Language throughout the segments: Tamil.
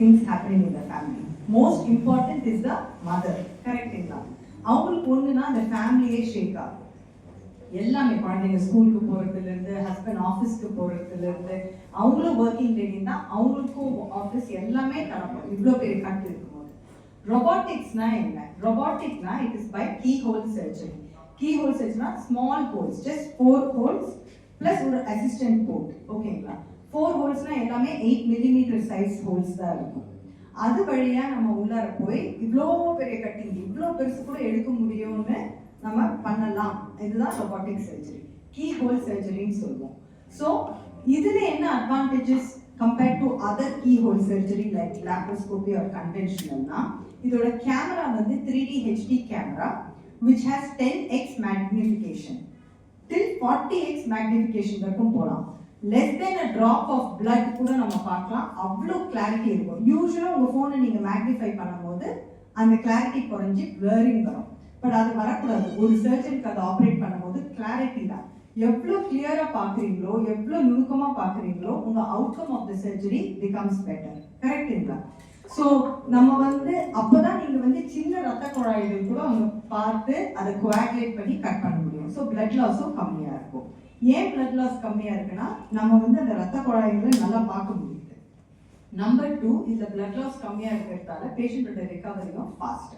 Things happening in the family most important is the mother கரெக்டுங்களா அவங்களுக்கு ஒன்றுனா அந்த ஃபேமிலியே ஷேக் ஆகும். எல்லாமே குழந்தைங்க ஸ்கூலுக்கு போகிறதுலேருந்து இருந்து ஹஸ்பண்ட் ஆஃபீஸ்க்கு போகிறதுலேருந்து இருந்து அவங்களும் ஒர்க்கிங் லேடினா அவங்களுக்கும் ஆஃபீஸ் எல்லாமே தரப்படும் இவ்வளோ பெரிய கட்டு இருக்கும்போது ரொபாட்டிக்ஸ்னா என்ன? ரொபாட்டிக்னா it is by key hole surgery key hole சர்ஜரினா small holes just four holes plus ஒரு அசிஸ்டன்ட் போர்ட் ஓகேங்களா ஃபோர் ஹோல்ஸ்னா எல்லாமே எயிட் மில்லிமீட்டர் சைஸ் ஹோல்ஸ் தான் இருக்கும். அது வழியா நம்ம உள்ளார போய் இவ்வளோ பெரிய கட்டிங் இவ்வளோ பெருசு கூட எடுக்க முடியும்னு நம்ம பண்ணலாம். இதுதான் ரொபாட்டிக் சர்ஜரி கீ ஹோல் சர்ஜரின்னு சொல்லுவோம். ஸோ இதுல என்ன advantages compared to other key hole surgery like laparoscopy or கன்வென்ஷனல்னா இதோட கேமரா வந்து three D HD camera which has ten X magnification till forty X magnification வரைக்கும் போகலாம் less then a drop of blood கூட நம்ம பார்க்கலாம். அவ்வளோ கிளாரிட்டி இருக்கும். யூஸ்வலாக உங்கள் ஃபோனை நீங்கள் மேக்னிஃபை பண்ணும்போது அந்த கிளாரிட்டி குறைஞ்சி blurring வரும். பட் அது வரக்கூடாது. ஒரு சர்ஜனுக்கு அதை ஆப்ரேட் பண்ணும்போது கிளாரிட்டி தான். எவ்வளோ கிளியராக பார்க்குறீங்களோ எவ்வளோ நுணுக்கமாக பார்க்குறீங்களோ உங்கள் outcome of the surgery becomes better கரெக்டுங்களா ஸோ நம்ம வந்து அப்போ தான் நீங்கள் வந்து சின்ன ரத்த குழாய்கள் கூட அவங்க பார்த்து அதை குவாகுலேட் பண்ணி கட் பண்ண முடியும். ஸோ பிளட் லாஸும் கம்மியாக இருக்கும். ஏன் பிளட் லாஸ் கம்மியாக இருக்குன்னா நம்ம வந்து அந்த ரத்த குழாய்களை நல்லா பார்க்க முடியுது. நம்பர் டூ இந்த பிளட் லாஸ் கம்மியாக இருக்கிறதால பேஷண்டோட ரெக்கவரியும் ஃபாஸ்ட்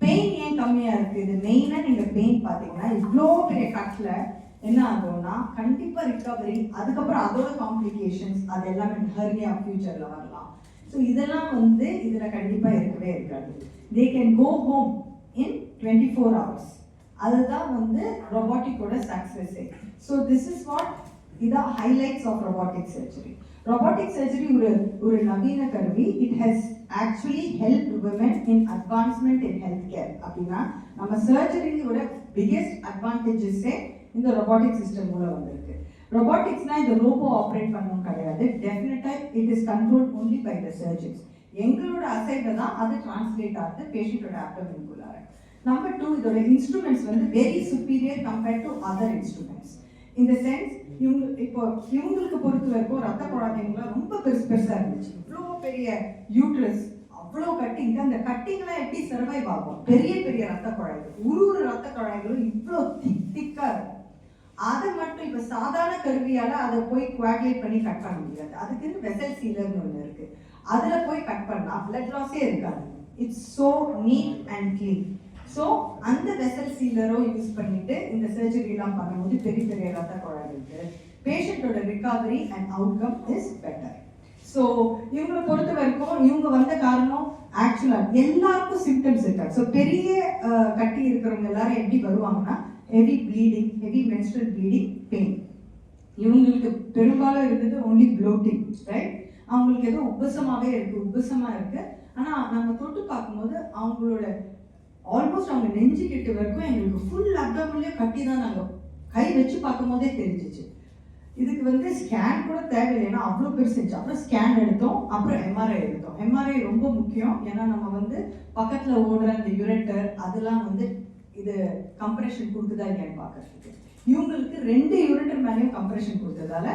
பெயின் ஏன் கம்மியாக இருக்கு? இது மெயினாக நீங்கள் பெயின் பார்த்தீங்கன்னா இவ்வளோ பெரிய கட்டில் என்ன ஆகும்னா கண்டிப்பாக ரிகவரி அதுக்கப்புறம் அதோட காம்ப்ளிகேஷன்ஸ் அது எல்லாமே ஹர்னியா ஃபியூச்சரில் வரலாம். ஸோ இதெல்லாம் வந்து இதில் கண்டிப்பாக இருக்கவே இருக்காது. They can go home in twenty four hours அதுதான் வந்து ரொபாட்டிக்கோட சக்ஸஸே ஸோ திஸ் இஸ் வாட் இதான் highlights of robotic surgery robotic surgery ஒரு ஒரு நவீன கருவி. It has actually help women in advancement in health care அப்படின்னா நம்ம சர்ஜரியோட பிகெஸ்ட் அட்வான்டேஜஸே இந்த ரொபாட்டிக் சிஸ்டம் மூலம் வந்திருக்கு. ரொபாட்டிக்ஸ்னா இந்த ரோபோ ஆப்ரேட் பண்ணவும் கிடையாது. டெஃபினட்டா it is control only by the surgeons எங்களோட அசைவை தான் அது டிரான்ஸ்லேட் ஆகுது பேஷண்டோட ஆப்டமின்குள்ளார நம்பர் டூ இதோட இன்ஸ்ட்ருமெண்ட்ஸ் வந்து very superior compared to other instruments இந்த சென்ஸ் இவங்க இப்போ இவங்களுக்கு பொறுத்த வரைக்கும் ரத்த குழந்தைங்களாம் ரொம்ப பெருசு பெருசா இருந்துச்சு. இவ்வளோ பெரிய யூட்ரஸ் அவ்வளோ கட்டிங் அந்த கட்டிங்லாம் எப்படி சர்வைவ் ஆகும்? பெரிய பெரிய ரத்த குழாய்கள். ஒரு ஒரு ரத்த குழாய்களும் இவ்வளோ திக் திக்காக இருக்கும். அதை மட்டும் இப்போ சாதாரண கருவியால் அதை போய் குவாகுலேட் பண்ணி கட் பண்ண முடியாது. அதுக்குன்னு வெசல் சீலர்னு ஒன்று இருக்குது அதில் போய் கட் பண்ணலாம். பிளட் லாஸே இருக்காது. It's so neat and clean so அந்த வெசல் சீலரோ யூஸ் பண்ணிட்டு இந்த சர்ஜரிலாம் பண்ணும்போது பெரிய பெரிய ரத்த குழாய்களுக்கு பேஷண்ட்டோட recovery and outcome is better so இவங்களை பொறுத்த வரைக்கும் இவங்க வந்த காரணம் ஆக்சுவலாக எல்லாருக்கும் சிம்டம்ஸ் இருக்காது. ஸோ பெரிய கட்டி இருக்கிறவங்க எல்லாரும் எப்படி வருவாங்கன்னா heavy bleeding heavy menstrual bleeding pain இவங்களுக்கு பெரும்பாலும் இருந்தது ஒன்லி ப்ளோட்டிங் ரைட் அவங்களுக்கு ஏதோ உபசமாகவே இருக்குது உபசமாக இருக்குது ஆனால் நம்ம தொட்டு பார்க்கும்போது அவங்களோட ஆல்மோஸ்ட் அவங்க நெஞ்சு கிட்ட வரைக்கும் எங்களுக்கு ஃபுல் அப்டமிலே கட்டி தான் நாங்கள் கை வச்சு பார்க்கும் போதே தெரிஞ்சிச்சு. இதுக்கு வந்து ஸ்கேன் கூட தேவையில்லைன்னா அவ்வளோ பெருசு அப்புறம் ஸ்கேன் எடுத்தோம். அப்புறம் எம்ஆர்ஐ எடுத்தோம். எம்ஆர்ஐ ரொம்ப முக்கியம். ஏன்னா நம்ம வந்து பக்கத்தில் ஓடுற அந்த யுரேட்டர் அதெல்லாம் வந்து இது கம்ப்ரெஷன் கொடுக்குதா இல்லையான்னு பார்க்கறதுக்கு. இவங்களுக்கு ரெண்டு யூரேட்டர் மேலேயும் கம்ப்ரெஷன் கொடுத்ததால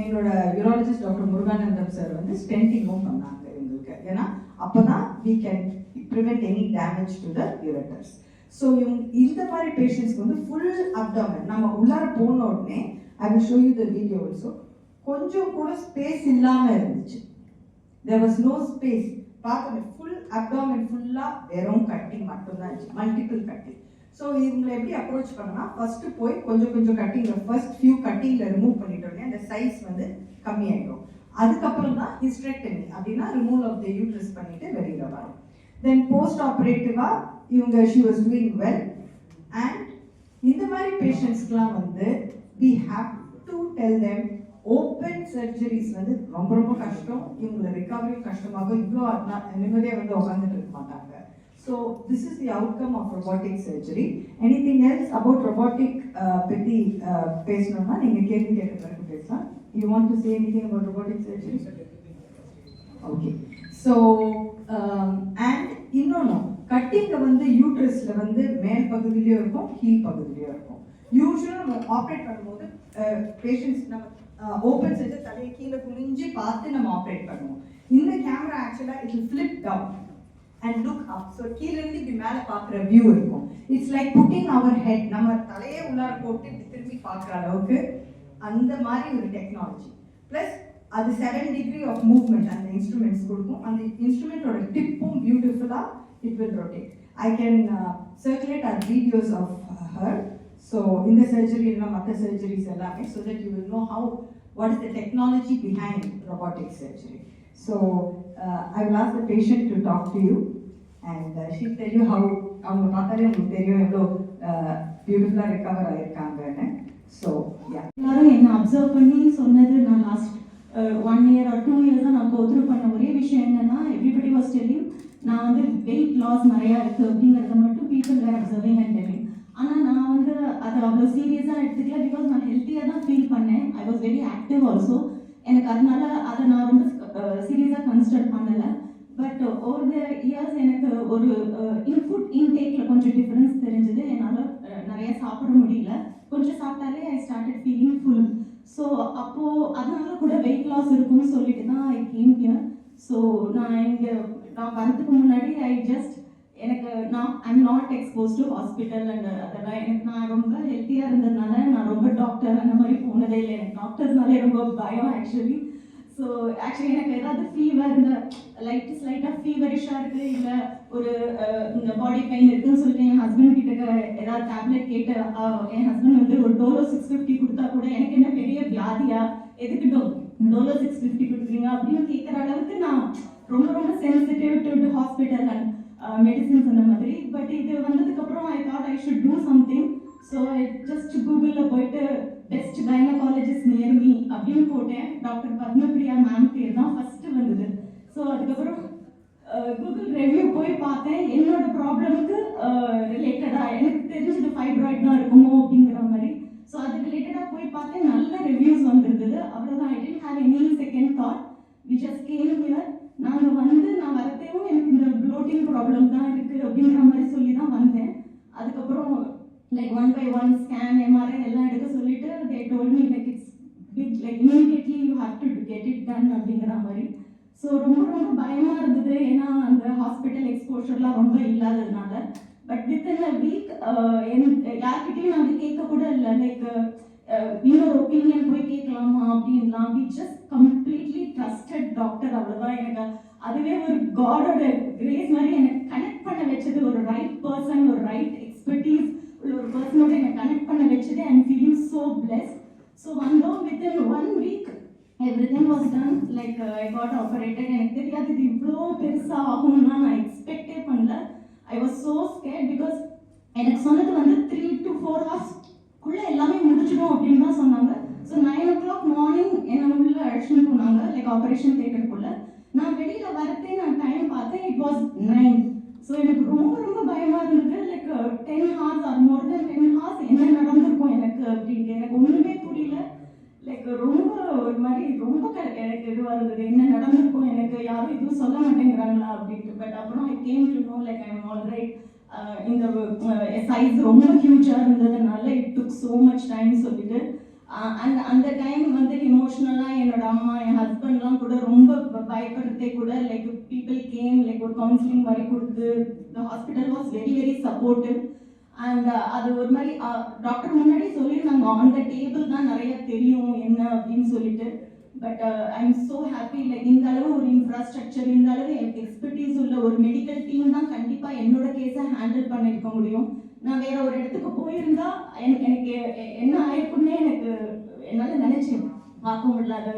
எங்களோட யூராலஜிஸ்ட் டாக்டர் முருகானந்தம் சார் வந்து ஸ்டென்டிங்கும் பண்ணாங்க எங்களுக்கு ஏன்னா அப்பதான் we can prevent any damage to the ureters so இவங்க இந்த மாதிரி பேஷண்ட்ஸ்க்கு வந்து ஃபுல் அப்டாமன் நம்ம உள்ளார போன உடனே I will show you the video also கொஞ்சம் கூட ஸ்பேஸ் இல்லாமல் இருந்துச்சு. தேர் வாஸ் நோ ஸ்பேஸ் பார்த்தோமே ஃபுல் அப்டாமன் ஃபுல்லாக வெறும் கட்டிங் மட்டும்தான் இருந்துச்சு. மல்டிபிள் கட்டிங் ஸோ இவங்களை எப்படி அப்ரோச் பண்ணனா ஃபர்ஸ்ட் போய் கொஞ்சம் கொஞ்சம் கட்டிங்கில் ஃபர்ஸ்ட் ஃபியூ கட்டிங்கில் ரிமூவ் பண்ணிட்டோன்னே அந்த சைஸ் வந்து கம்மியாயிடும். அதுக்கப்புறம் தான் ஹிஸ்ட்ரெக்டமி அப்படின்னா ரிமூவல் ஆஃப் த யூட்ரஸ் பண்ணிட்டு வெளியில வரும். தென் போஸ்ட் ஆப்ரேட்டிவா இவங்க she was doing well and இந்த மாதிரி பேஷண்ட்ஸ்க்குலாம் வந்து we have to tell them open surgeries வந்து ரொம்ப ரொம்ப கஷ்டம். இவங்களை ரிகவரி கஷ்டமாக இவ்வளோ நிம்மதியாக வந்து உட்காந்துட்டு இருக்க மாட்டாங்க. So this is the outcome of robotic surgery any thing else about robotic பற்றி பேசணும்னா நீங்கள் கேள்வி கேட்க பிறகு பேசலாம். யூ want டு say anything about robotic surgery? Okay. Okay so um, and இன்னொன்று கட்டிங்க வந்து யூட்ரஸ்ல வந்து மேல் பகுதியிலயும் இருக்கும் ஹீல் பகுதியிலயும் இருக்கும் யூஸ்வலாக நம்ம ஆப்ரேட் பண்ணும்போது பேஷண்ட்ஸ் நம்ம ஓப்பன் செஞ்சு தலையை கீழே குனிஞ்சு பார்த்து நம்ம ஆப்ரேட் பண்ணுவோம் இந்த கேமரா ஆக்சுவலா it flip down and look up so கீழே இருந்து இப்படி மேலே பார்க்குற வியூ இருக்கும் it's like putting our head நம்ம தலையே உள்ளார போட்டு இப்படி திரும்பி பார்க்குற அளவுக்கு அந்த மாதிரி ஒரு டெக்னாலஜி ப்ளஸ் அது செவன் டிகிரி ஆஃப் மூவ்மெண்ட் அந்த இன்ஸ்ட்ருமெண்ட்ஸ் கொடுக்கும். அந்த இன்ஸ்ட்ருமெண்ட்டோட டிப்பும் பியூட்டிஃபுல்லாக it will rotate I can circulate our videos of her so இந்த சர்ஜரி இல்லை மற்ற சர்ஜரிஸ் எல்லாமே so that you will know how what is the technology behind robotic surgery. So uh, I will ask the patient to talk to you and uh, she'll tell you how அவங்க பார்த்தாலே உங்களுக்கு தெரியும் எவ்வளோ பியூட்டிஃபுல்லாக ரெக்கவர் ஆயிருக்காங்கன்னு. ஸோ யா எல்லாரும் என்ன அப்சர்வ் பண்ணி சொன்னது நான் last one year or two இயர்ஸாக நான் கோத்ரூ பண்ண ஒரே விஷயம் என்னன்னா எவ்ரிபடி வாஸ் டெல்லிங் நான் வந்து வெயிட் லாஸ் நிறையா இருக்குது அப்படிங்கிறத மட்டும் people were observing and telling ஆனால் நான் வந்து அதை அவ்வளோ சீரியஸாக எடுத்துக்கல பிகாஸ் நான் ஹெல்த்தியாக தான் ஃபீல் பண்ணேன். I was very active also எனக்கு அதனால அதை நான் ரொம்ப சீரியஸாக கன்சிடர் பண்ணலை. பட் ஓவர் த இயர்ஸ் எனக்கு ஒரு இன்ஃபுட் இன்டேக்கில் கொஞ்சம் டிஃப்ரென்ஸ் தெரிஞ்சது. என்னால் நிறைய சாப்பிட முடியல. கொஞ்சம் சாப்பிட்டாலே I started feeling full so அப்போது அதனால கூட வெயிட் லாஸ் இருக்கும்னு சொல்லிட்டு தான் ஐ கேம் ஹியர் ஸோ நான் இங்கே நான் வரதுக்கு முன்னாடி ஐ ஜஸ்ட் எனக்கு நான் I'm not expose to hospital and அதெல்லாம் எனக்கு நான் ரொம்ப ஹெல்த்தியாக இருந்ததுனால நான் ரொம்ப டாக்டர் அந்த மாதிரி போனதே இல்லை. எனக்கு டாக்டர்ஸ்னாலே ரொம்ப பயம் ஆக்சுவலி ஸோ ஆக்சுவலி எனக்கு ஏதாவது ஃபீவர் இந்த லைட் ஸ்லைட்டாக ஃபீவரிஷாக இருக்குது இல்லை ஒரு இந்த பாடி பெயின் இருக்குன்னு சொல்லிட்டு என் ஹஸ்பண்ட் கிட்ட ஏதாவது டேப்லெட் கேட்டு என் ஹஸ்பண்ட் வந்து ஒரு டோலோ சிக்ஸ் ஃபிஃப்டி கொடுத்தா கூட எனக்கு என்ன பெரிய வியாதியா? எதுக்கு டோ டோலோ சிக்ஸ் ஃபிஃப்டி கொடுக்குறீங்க அப்படின்னு கேட்குற அளவுக்கு நான் ரொம்ப ரொம்ப sensitive to hospital and medicines அந்த மாதிரி. பட் இது வந்ததுக்கப்புறம் I thought I should do something so just கூகுளில் போயிட்டு பெஸ்ட் கைனகாலஜிஸ்ட் நியர் மீ அப்படின்னு போட்டேன். டாக்டர் பத்மபிரியா மேம் பேர் தான் ஃபஸ்ட்டு வந்தது. ஸோ அதுக்கப்புறம் போய் பார்த்தேன். என்னோட ப்ராப்ளமுக்கு ரிலேட்டடாக எனக்கு தெரிஞ்சது ஃபைப்ராய்ட் தான் இருக்குமோ அப்படிங்கிற மாதிரி. ஸோ அது ரிலேட்டடாக போய் பார்த்தேன். நல்ல ரிவ்யூஸ் வந்திருந்தது. அவ்வளோதான் I didn't have any second thought we just came here நாங்கள் வந்து நான் வரத்தையும் எனக்கு இந்த ப்ளோட்டிங் ப்ராப்ளம் தான் இருக்குது அப்படிங்கிற மாதிரி சொல்லி தான் வந்தேன். அதுக்கப்புறம் like one by one scan MRI எல்லாம் எடுக்க சொல்லிட்டு they told me like it's big like immediately you have to get it done அப்படிங்கிற மாதிரி. ஸோ ரொம்ப ரொம்ப பயமாக இருந்தது. ஏன்னா அந்த ஹாஸ்பிட்டல் எக்ஸ்போஷர்லாம் ரொம்ப இல்லாததுனால. But within uh, a week யார்கிட்டையும் நான் வந்து கேட்க கூட இல்லை. லைக் uh, இன்னொரு ஒப்பீனியன் போய் கேட்கலாமா அப்படின்லாம். We just completely trusted doctor அவ்வளோதான் எனக்கு அதுவே ஒரு காடோட கிரேஸ் மாதிரி எனக்கு கனெக்ட் பண்ண வச்சது. ஒரு ரைட் பர்சன் ஒரு ரைட் எக்ஸ்பர்டீஸ் உள்ள ஒரு பர்சனோட எனக்கு கனெக்ட் பண்ண வச்சது. I am feeling so blessed so வந்தோம் in one week everything was done like I got operated எனக்கு தெரியாது இது இவ்வளோ பெருசாக ஆகும்னா நான் எக்ஸ்பெக்டே பண்ணல. I was so scared because எனக்கு சொன்னது வந்து த்ரீ டு ஃபோர் ஹவர்ஸ்க்குள்ளே எல்லாமே முடிச்சிடும் அப்படின்னு தான் சொன்னாங்க. So nine o'clock morning என்னை உள்ள அழைச்சிட்டு போனாங்க லைக் ஆப்ரேஷன் தேட்டருக்குள்ளே நான் வெளியில் வரத்தே நான் டைம் பார்த்தேன் இட் வாஸ் நைன் ஸோ எனக்கு ரொம்ப ரொம்ப பயமாக இருந்தது like ten hours or more then ten hours என்ன நடந்திருக்கும் எனக்கு அப்படின்ட்டு எனக்கு ஒன்றுமே புரியல லைக் ரொம்ப ஒரு மாதிரி ரொம்ப க- எனக்கு இதுவாக இருந்தது என்ன நடந்திருக்கும் எனக்கு யாரும் எதுவும் சொல்ல மாட்டேங்கிறாங்களா அப்படின்ட்டு பட் அப்புறம் I came to know like I am all right இந்த சைஸ் ரொம்ப ஹியூஜாக இருந்ததுனால it took so much time சொல்லிட்டு அண்ட் அந்த டைம் வந்து இமோஷ்னலாக என்னோட அம்மா என் ஹஸ்பண்ட்லாம் கூட ரொம்ப பயப்படுறதே கூட லைக் பீப்புள் கேம் லைக் ஒரு கவுன்சிலிங் மாதிரி கொடுத்து the hospital was very very supportive and அது ஒரு மாதிரி டாக்டர் முன்னாடி சொல்லியிருந்தாங்க ஆன் த டேபிள் தான் நிறைய தெரியும் என்ன? அப்படின்னு சொல்லிட்டு. But I am so happy like இந்த அளவு ஒரு இன்ஃப்ராஸ்ட்ரக்சர் இந்த அளவு எக்ஸ்பர்டீஸ் உள்ள ஒரு மெடிக்கல் டீம் தான் கண்டிப்பாக என்னோட கேஸை ஹேண்டில் பண்ணியிருக்க முடியும். நான் வேற ஒரு இடத்துக்கு போயிருந்தா எனக்கு எனக்கு என்ன ஆயிருக்குன்னே எனக்கு என்னால் நினைச்சேன் பார்க்க முடியல அது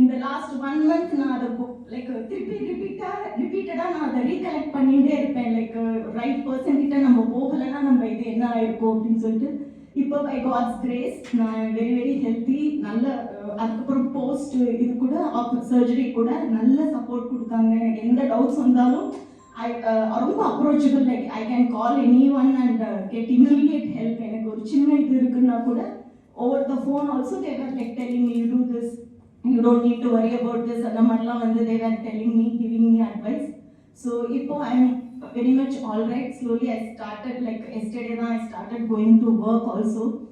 இந்த லாஸ்ட் ஒன் மந்த் நான் அதை லைக் திருப்பி ரிப்பீட்டாக ரிப்பீட்டடாக நான் அதை ரீகலெக்ட் பண்ணிகிட்டே இருப்பேன். லைக் ரைட் பர்சன் கிட்ட நம்ம போகலைன்னா நம்ம இது என்ன ஆயிருக்கும் அப்படின்னு சொல்லிட்டு இப்போ பை காட்ஸ் கிரேஸ் நான் வெரி வெரி ஹெல்த்தி நல்ல அதுக்கப்புறம் போஸ்ட் இது கூட சர்ஜரி கூட நல்ல சப்போர்ட் கொடுத்தாங்க. எனக்கு எந்த டவுட்ஸ் வந்தாலும் ஐ ரொம்ப approachable like I can call any one and get immediate help எனக்கு ஒரு சின்ன இது இருக்குன்னா கூட over the phone also they were like telling you do this you don't need to worry about this அந்த மாதிரிலாம் வந்து they were telling me giving me advice so இப்போ I am very much all right. Slowly I started, like yesterday I started going to work also.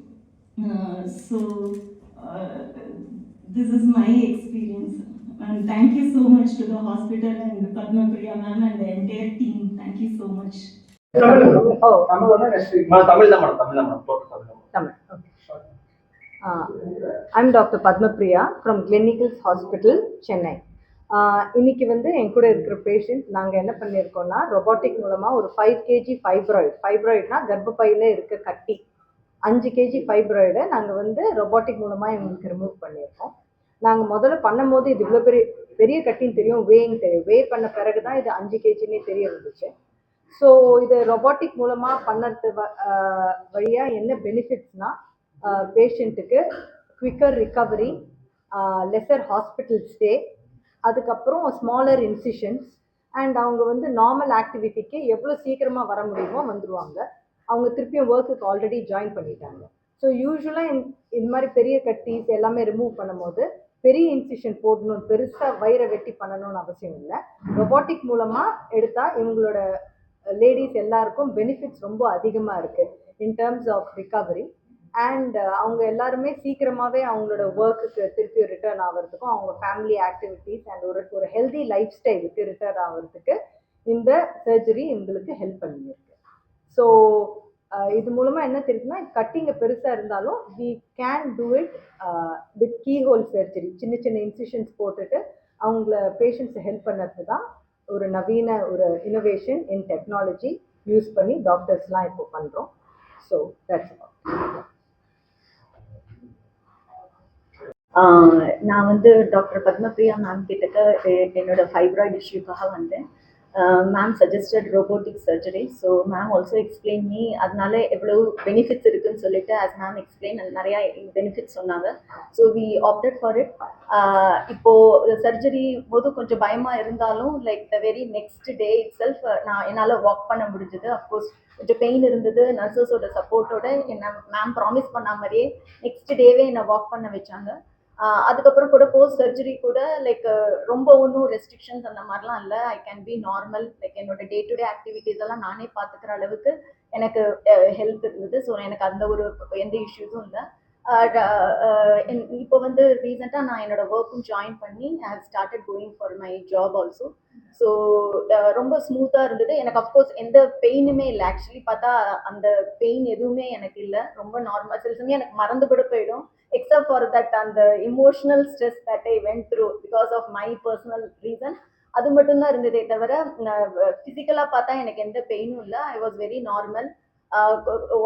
Uh, so uh, this is my experience. And thank you so much to the hospital and Padma Priya ma'am and the entire team. Thank you so much. Oh. Uh, I'm Dr. Padma Priya from Clinicals Hospital, Chennai. இன்னைக்கு வந்து என் கூட இருக்கிற பேஷண்ட் நாங்கள் என்ன பண்ணியிருக்கோம்னா ரொபாட்டிக் மூலமாக ஒரு ஃபைவ் கேஜி ஃபைப்ராய்டு ஃபைப்ராய்டுனா கர்ப்பப்பையில் இருக்க கட்டி. அஞ்சு கேஜி ஃபைப்ராய்டை நாங்கள் வந்து ரொபாட்டிக் மூலமாக எங்களுக்கு ரிமூவ் பண்ணியிருக்கோம். நாங்கள் முதல்ல பண்ணும்போது இது இவ்வளோ பெரிய பெரிய கட்டின்னு தெரியும் வேன்னு தெரியும். வே பண்ண பிறகு தான் இது அஞ்சு கேஜின்னே தெரிய இருந்துச்சு ஸோ இது ரொபாட்டிக் மூலமாக பண்ணுறது வ- என்ன பெனிஃபிட்ஸ்னால் பேஷண்ட்டுக்கு quicker recovery lesser hospital stay அதுக்கப்புறம் ஸ்மாலர் இன்சிஷன்ஸ் அண்ட் அவங்க வந்து நார்மல் ஆக்டிவிட்டிக்கு எவ்வளோ சீக்கிரமாக வர முடியுமோ வந்துடுவாங்க அவங்க திருப்பியும் ஒர்க்குக்கு ஆல்ரெடி ஜாயின் பண்ணிட்டாங்க. ஸோ யூஸ்வலாக இந்த மாதிரி பெரிய கட்டிஸ் எல்லாமே ரிமூவ் பண்ணும்போது பெரிய இன்சிஷன் போடணும் பெருசாக வயிறை வெட்டி பண்ணணும்னு அவசியம் இல்லை. ரொபோட்டிக் மூலமாக எடுத்தால் இவங்களோட லேடிஸ் எல்லாருக்கும் பெனிஃபிட்ஸ் ரொம்ப அதிகமாக இருக்குது in terms of recovery and uh, அவங்க எல்லாருமே சீக்கிரமாகவே அவங்களோட ஒர்க்குக்கு திருப்பி ரிட்டர்ன் ஆகிறதுக்கும் அவங்க ஃபேமிலி ஆக்டிவிட்டீஸ் அண்ட் ஒரு ஒரு ஹெல்தி லைஃப் ஸ்டைலுக்கு ரிட்டர்ன் ஆகிறதுக்கு இந்த சர்ஜரி எங்களுக்கு ஹெல்ப் பண்ணியிருக்கு. ஸோ uh, இது மூலமாக என்ன தெரியுதுன்னா கட்டிங்க பெருசாக இருந்தாலும் we can do it with key hole surgery சின்ன சின்ன இன்சிஷன்ஸ் போட்டுட்டு அவங்கள பேஷண்ட்ஸை ஹெல்ப் பண்ணுறது தான் ஒரு நவீன ஒரு இனோவேஷன் இன் டெக்னாலஜி யூஸ் பண்ணி டாக்டர்ஸ்லாம் இப்போ பண்ணுறோம் ஸோ தட்ஸ் அபவுட் நான் வந்து டாக்டர் பத்மபிரியா மேம் கிட்டக்க என்னோட ஃபைப்ராய்டு இஷ்யூக்காக வந்தேன். Ma'am suggested robotic surgery so ma'am also explain me அதனால எவ்வளோ பெனிஃபிட்ஸ் இருக்குன்னு சொல்லிட்டு அஸ் மேம் எக்ஸ்பிளைன் நிறையா பெனிஃபிட்ஸ் சொன்னாங்க. So we opted for it இப்போது சர்ஜரி போது கொஞ்சம் பயமாக இருந்தாலும் like the very next day itself நான் என்னால் வாக் பண்ண முடிஞ்சது. அஃப்கோர்ஸ் கொஞ்சம் பெயின் இருந்தது. நர்சஸோட சப்போர்ட்டோட என்ன மேம் ப்ராமிஸ் பண்ண மாதிரியே நெக்ஸ்ட் டேவே என்னை வாக் பண்ண வச்சாங்க. அதுக்கப்புறம் கூட போஸ்ட் சர்ஜரி கூட லைக் ரொம்ப ஒன்றும் ரெஸ்ட்ரிக்ஷன்ஸ் அந்த மாதிரிலாம் இல்லை. I can be normal like என்னோட டே டு டே ஆக்டிவிட்டீஸ் எல்லாம் நானே பார்த்துக்கிற அளவுக்கு எனக்கு ஹெல்த் இருந்தது. ஸோ எனக்கு அந்த ஒரு எந்த இஷ்யூஸும் இல்லை. இப்போ வந்து ரீசெண்டாக நான் என்னோட ஒர்க்கும் ஜாயின் பண்ணி I have started going for my job also so ரொம்ப ஸ்மூத்தாக இருந்தது. எனக்கு அஃப்கோர்ஸ் எந்த பெயினுமே இல்லை. ஆக்சுவலி பார்த்தா அந்த பெயின் எதுவுமே எனக்கு இல்லை. ரொம்ப நார்மல் சில சமயம் எனக்கு மறந்து கூட போயிடும். எக்ஸப்ட் ஃபார் தட் அந்த emotional stress that I went through because of my personal reason அது மட்டும்தான் இருந்ததே தவிர ஃபிசிக்கலாக பார்த்தா எனக்கு எந்த பெயினும் இல்லை. I was very normal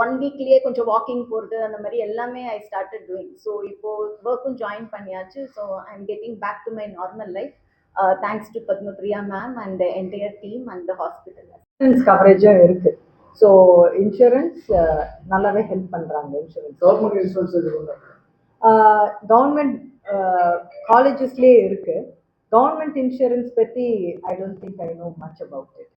one வீக்லேயே கொஞ்சம் வாக்கிங் போகிறது அந்த மாதிரி எல்லாமே ஐ ஸ்டார்டட் டூயிங் ஸோ இப்போது ஒர்க்கும் ஜாயின் பண்ணியாச்சு. So I am getting back to my normal life thanks to Padmapriya ma'am and entire team and hospital insurance கவரேஜும் இருக்குது ஸோ இன்சூரன்ஸ் நல்லாவே ஹெல்ப் பண்ணுறாங்க இன்சூரன்ஸ் கவர்மெண்ட் இன்சூரன்ஸ் கவர்மெண்ட் காலேஜஸ்லேயே இருக்குது கவர்மெண்ட் இன்சூரன்ஸ் பற்றி I don't think I know much about it